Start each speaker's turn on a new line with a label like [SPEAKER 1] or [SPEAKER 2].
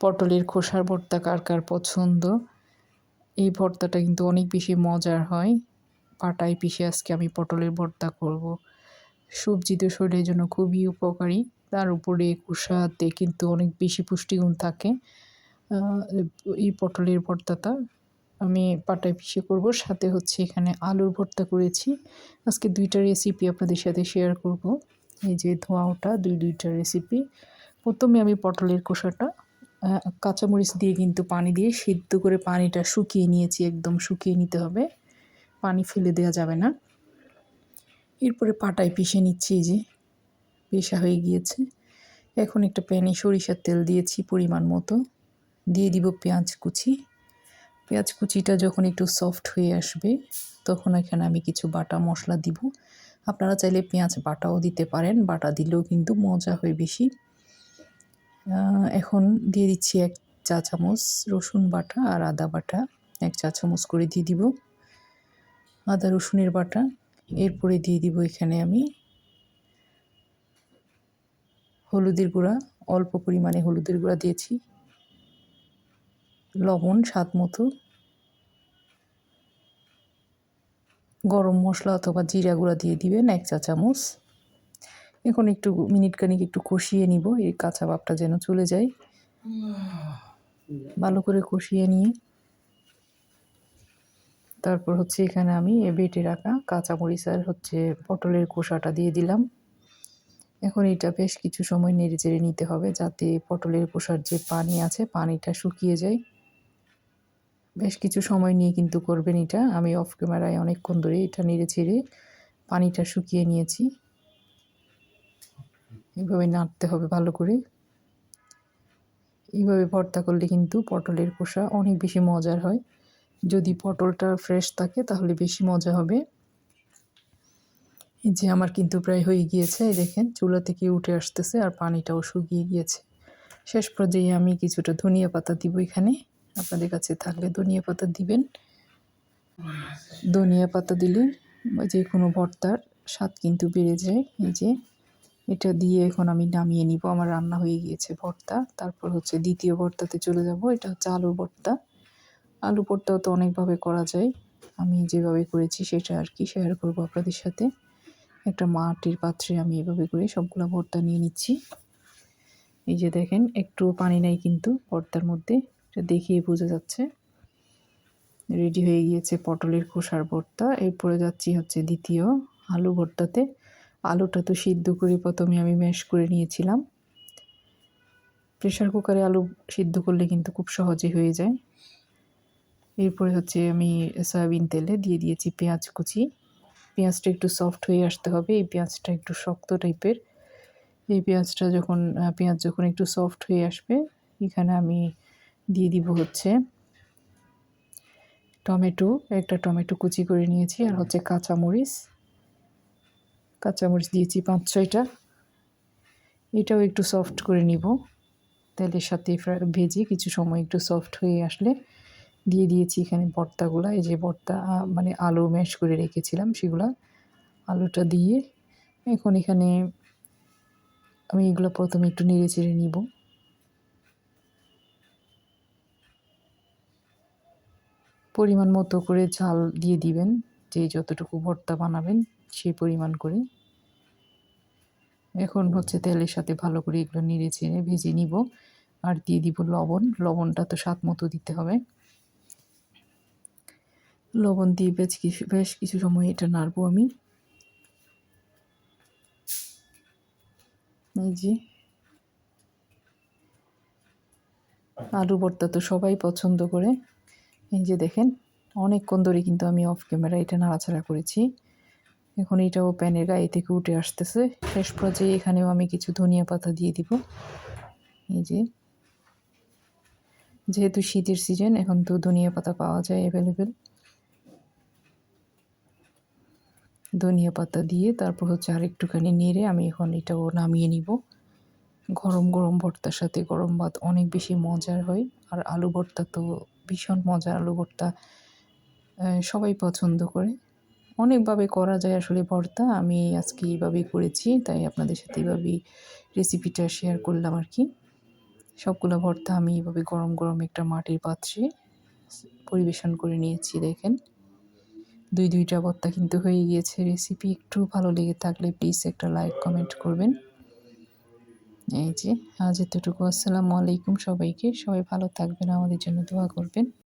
[SPEAKER 1] পটলের খোসার ভর্তা কার কার পছন্দ? এই ভর্তাটা কিন্তু অনেক বেশি মজার হয়। পাটায় পিষে আজকে আমি পটলের ভর্তা করব। সবজি তো শরীরের জন্য খুবই উপকারী। তার উপরে খোসাতে কিন্তু অনেক বেশি পুষ্টিগুণ থাকে। এই পটলের ভর্তাটা আমি পাটায় পিষে করব। সাথে হচ্ছে এখানে আলুর ভর্তা করেছি। আজকে দুইটা রেসিপি আপনাদের সাথে শেয়ার করব। এই যে ধোঁয়া ওটা, দুই দুইটা রেসিপি প্রথমে আমি পটলের খোসাটা কাঁচামরিচ দিয়ে কিন্তু পানি দিয়ে সিদ্ধ করে পানিটা শুকিয়ে নিয়েছি, একদম শুকিয়ে নিতে হবে। পানি ফেলে দেওয়া যাবে না। এরপরে পাটায় পিষে নিচ্ছি এই যে পেশা হয়ে গিয়েছে। এখন একটা প্যানে সরিষার তেল দিয়েছি পরিমাণ মতো। দিয়ে দিব পেঁয়াজ কুচি। পেঁয়াজ কুচিটা যখন একটু সফট হয়ে আসবে, তখন এখানে আমি কিছু বাটা মশলা দিব। আপনারা চাইলে পেঁয়াজ বাটাও দিতে পারেন, বাটা দিলেও কিন্তু মজা হয় বেশি। এখন দিয়ে দিচ্ছি এক চা চামচ রসুন বাটা আর আদা বাটা। এক চা চামচ করে দিয়ে দিব আদা রসুনের বাটা। এরপরে দিয়ে দিব এখানে আমি হলুদের গুঁড়া, অল্প পরিমাণে হলুদের গুঁড়া দিয়েছি। লবণ স্বাদ মতো। গরম মশলা অথবা জিরা গুঁড়া দিয়ে দিবেন এক চা চামচ। এখন একটু মিনিট খানিক একটু কষিয়ে নিব, এই কাঁচা ভাবটা যেন চলে যায়। ভালো করে কষিয়ে নিয়ে, তারপর হচ্ছে এখানে আমি বেটে রাখা কাঁচামরিচ আর হচ্ছে পটলের খোসাটা দিয়ে দিলাম। এখন এটা বেশ কিছু সময় নেড়ে চেড়ে নিতে হবে যাতে পটলের খোসার যে পানি আছে, পানিটা শুকিয়ে যায়। বেশ কিছু সময় নিয়ে কিন্তু করবেন এটা। আমি অফ ক্যামেরায় অনেকক্ষণ ধরে এটা নেড়ে চেড়ে পানিটা শুকিয়ে নিয়েছি। এইভাবে নাড়তে হবে ভালো করে। এইভাবে ভর্তা করলে কিন্তু পটলের কষা অনেক বেশি মজার হয়। যদি পটলটা ফ্রেশ থাকে তাহলে বেশি মজা হবে। এই যে আমার কিন্তু প্রায় হয়ে গিয়েছে দেখেন চুলা থেকে উঠে আসতেছে আর পানিটাও শুকিয়ে গিয়েছে। শেষ পর্যায়ে আমি কিছুটা ধনিয়া পাতা দিব এখানে। আপনাদের কাছে থাকলে ধনিয়া পাতা দিবেন। ধনিয়া পাতা দিলে যে কোনো ভর্তার স্বাদ কিন্তু বেড়ে যায়। এই যে এটা দিয়ে এখন আমি নামিয়ে নিব। আমার রান্না হয়ে গিয়েছে ভর্তা। তারপর হচ্ছে দ্বিতীয় ভর্তাতে চলে যাব। এটা হচ্ছে আলু ভর্তা। আলু ভর্তাও তো অনেকভাবে করা যায়। আমি যেভাবে করেছি সেটা আর কি শেয়ার করব আপনাদের সাথে। একটা মাটির পাত্রে আমি এভাবে করে সবগুলো ভর্তা নিয়ে নিচ্ছি। এই যে দেখেন, একটু পানি নাই কিন্তু ভর্তার মধ্যে। এটা দেখিয়ে বোঝা যাচ্ছে। রেডি হয়ে গিয়েছে পটলের খোসার ভর্তা। এরপরে যাচ্ছি হচ্ছে দ্বিতীয় আলু ভর্তাতে। আলুটা তো সিদ্ধ করে প্রথমে আমি ম্যাশ করে নিয়েছিলাম। প্রেশার কুকারে আলু সিদ্ধ করলে কিন্তু খুব সহজে হয়ে যায়। এরপরে হচ্ছে আমি সয়াবিন তেলে দিয়ে দিয়েছি পেঁয়াজ কুচি। পেঁয়াজটা একটু সফট হয়ে আসতে হবে, এই পেঁয়াজটা একটু শক্ত টাইপের এই পেঁয়াজটা যখন পেঁয়াজ যখন একটু সফট হয়ে আসবে, এখানে আমি দিয়ে দিব হচ্ছে টমেটো, একটা টমেটো কুচি করে নিয়েছি আর হচ্ছে কাঁচামরিচ। কাঁচামরিচ দিয়েছি পাঁচ ছয়টা। এটাও একটু সফট করে নিব। তেলের সাথে ভেজে কিছু সময় একটু সফট হয়ে আসলে দিয়ে দিয়েছি এখানে ভর্তাগুলা। এই যে ভর্তা মানে আলু ম্যাশ করে রেখেছিলাম সেগুলা। আলুটা দিয়ে এখন এখানে আমি এগুলো প্রথমে একটু নেড়ে চেড়ে নিব। পরিমাণ মতো করে ঝাল দিয়ে দিবেন যে যতটুকু ভর্তা বানাবেন। সেই পরিমাণ করে। এখন হচ্ছে তেলের সাথে ভালো করে এগুলো নেড়ে চেড়ে ভেজে নিব। আর দিয়ে দিব লবণ। লবণটা তো স্বাদ মতো দিতে হবে। লবণ দিয়ে বেশ কিছু বেশ কিছু সময় এটা নাড়বো আমি। যে। আলু ভর্তা তো সবাই পছন্দ করে। এই যে দেখেন, অনেকক্ষণ ধরে কিন্তু আমি অফ ক্যামেরা এটা নাড়াচাড়া করেছি। এখন এটাও প্যানের গায়ে থেকে উঠে আসতেছে। শেষ পর্যায়ে এখানেও আমি কিছু ধনিয়া পাতা দিয়ে দিব। এই যে। যেহেতু শীতের সিজন, এখন তো ধনিয়া পাতা পাওয়া যায় অ্যাভেলেবেল ধনিয়া পাতা দিয়ে তারপর হচ্ছে আরেকটুখানি নেড়ে আমি এখন এটাও নামিয়ে নিব। গরম গরম ভর্তার সাথে গরম ভাত অনেক বেশি মজার হয়। আর আলু ভর্তা তো ভীষণ মজার আলু ভর্তা সবাই পছন্দ করে। অনেকভাবে করা যায় আসলে ভর্তা। আমি আজকে এইভাবেই করেছি, তাই আপনাদের সাথে এইভাবেই রেসিপিটা শেয়ার করলাম আর কি। সবগুলো ভর্তা আমি এইভাবে গরম গরম একটা মাটির পাত্রে পরিবেশন করে নিয়েছি, দেখেন। দুই দুইটা ভর্তা কিন্তু হয়ে গিয়েছে। রেসিপি একটু ভালো লেগে থাকলে প্লিজ একটা লাইক কমেন্ট করবেন। এই যে, আজ এতটুকু। আসসালামু আলাইকুম সবাইকে। সবাই ভালো থাকবেন, আমাদের জন্য দোয়া করবেন।